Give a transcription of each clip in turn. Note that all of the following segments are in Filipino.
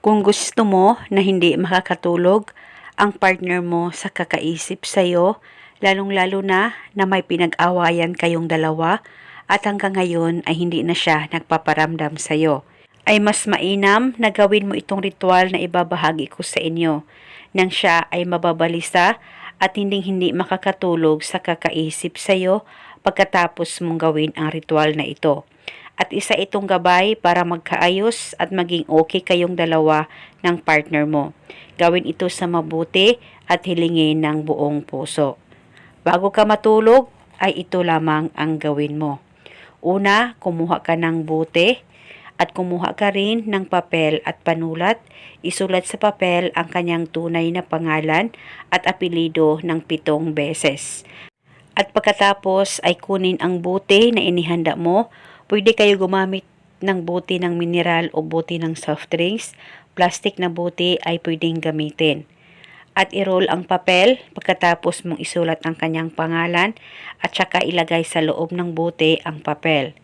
Kung gusto mo na hindi makakatulog ang partner mo sa kakaisip sa'yo, lalong-lalo na na may pinag-awayan kayong dalawa at hanggang ngayon ay hindi na siya nagpaparamdam sa'yo, ay mas mainam na gawin mo itong ritual na ibabahagi ko sa inyo nang siya ay mababalisa at hinding-hindi makakatulog sa kakaisip sa'yo pagkatapos mong gawin ang ritual na ito. At isa itong gabay para magkaayos at maging okay kayong dalawa ng partner mo. Gawin ito sa mabuti at hilingin ng buong puso. Bago ka matulog, ay ito lamang ang gawin mo. Una, kumuha ka ng buti at kumuha ka rin ng papel at panulat. Isulat sa papel ang kanyang tunay na pangalan at apelido ng pitong beses. At pagkatapos ay kunin ang buti na inihanda mo. Pwede kayo gumamit ng buti ng mineral o buti ng soft drinks. Plastic na buti ay pwedeng gamitin. At i-roll ang papel pagkatapos mong isulat ang kanyang pangalan at saka ilagay sa loob ng buti ang papel.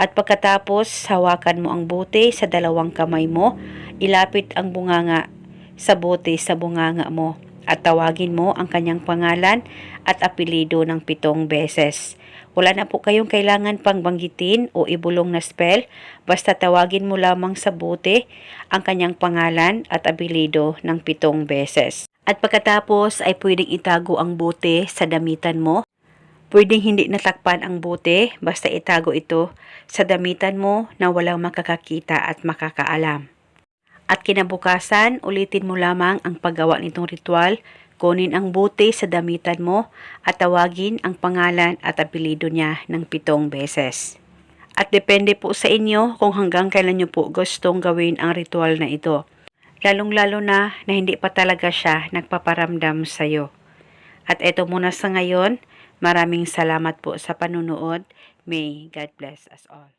At pagkatapos, hawakan mo ang buti sa dalawang kamay mo, ilapit ang bunganga sa buti sa bunganga mo at tawagin mo ang kanyang pangalan at apelido ng pitong beses. Wala na po kayong kailangan pang banggitin o ibulong na spell, basta tawagin mo lamang sa buti ang kanyang pangalan at apelido ng pitong beses. At pagkatapos ay pwedeng itago ang buti sa damitan mo Pwedeng hindi natakpan ang buti, basta itago ito sa damitan mo na walang makakakita at makakaalam. At kinabukasan, ulitin mo lamang ang paggawa nitong ritual, kunin ang buti sa damitan mo at tawagin ang pangalan at apelido niya ng pitong beses. At depende po sa inyo kung hanggang kailan nyo po gustong gawin ang ritual na ito. Lalong-lalo na na hindi pa talaga siya nagpaparamdam sa'yo. At eto muna sa ngayon, maraming salamat po sa panunood. May God bless us all.